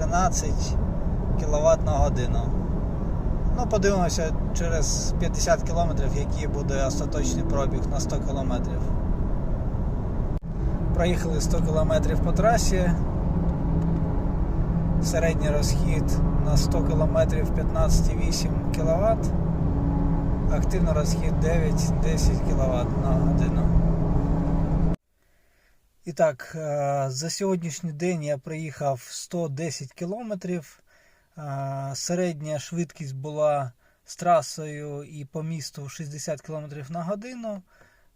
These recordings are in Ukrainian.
13 кВт на годину. Ну, подивимося через 50 км, який буде остаточний пробіг на 100 км. Проїхали 100 км по трасі. Середній розхід на 100 км 15,8 кВт. Активний розхід 9-10 кВт на годину. І так, е, за сьогоднішній день я проїхав 110 кілометрів. Е, Середня швидкість була з трасою і по місту 60 км на годину.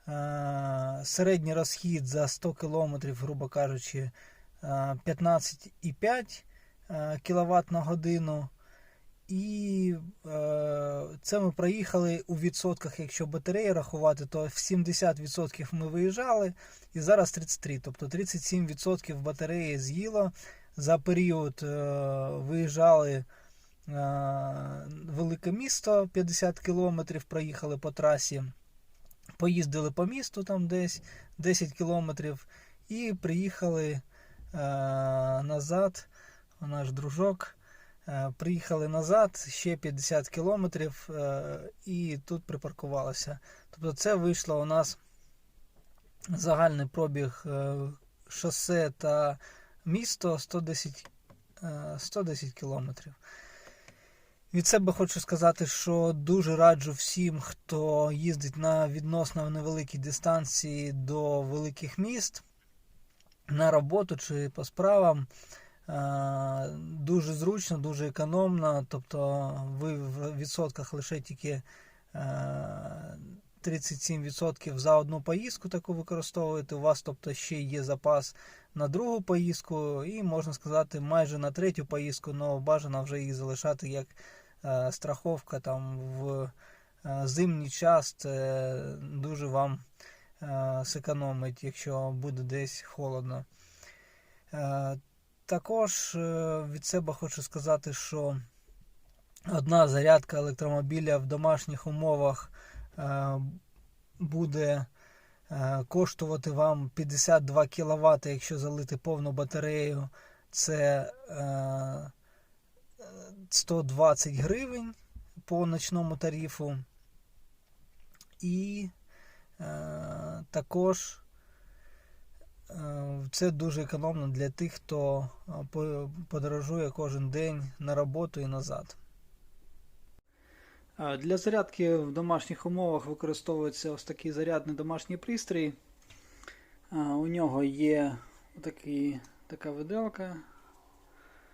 Е, Середній розхід за 100 км, грубо кажучи, е, 15,5 кВт на годину. І е, це ми проїхали у відсотках, якщо батареї рахувати, то в 70% ми виїжджали, і зараз 33, тобто 37% батареї з'їло. За період е, виїжджали е, велике місто, 50 кілометрів проїхали по трасі, поїздили по місту там десь 10 кілометрів і приїхали е, назад. Наш дружок. Е, Приїхали назад ще 50 кілометрів е, і тут припаркувалися. Тобто це вийшло у нас загальний пробіг е, шосе та місто 110, е, 110 кілометрів. Від себе хочу сказати, що дуже раджу всім, хто їздить на відносно невеликій дистанції до великих міст на роботу чи по справам. Е, Дуже зручно, дуже економно. Тобто ви в відсотках лише тільки е, 37% за одну поїздку таку використовуєте. У вас тобто, ще є запас на другу поїздку, і можна сказати, майже на третю поїздку, але бажано вже її залишати як е, страховка там в е, зимній час. Це дуже вам е, зекономить, якщо буде десь холодно. Також е, від себе хочу сказати, що одна зарядка електромобіля в домашніх умовах е, буде е, коштувати вам 52 кВт, якщо залити повну батарею. Це 120 гривень по ночному тарифу. І також Це дуже економно для тих, хто е, подорожує кожен день на роботу і назад. Е, Для зарядки в домашніх умовах використовується ось такий зарядний домашній пристрій. Е, У нього є такий, така виделка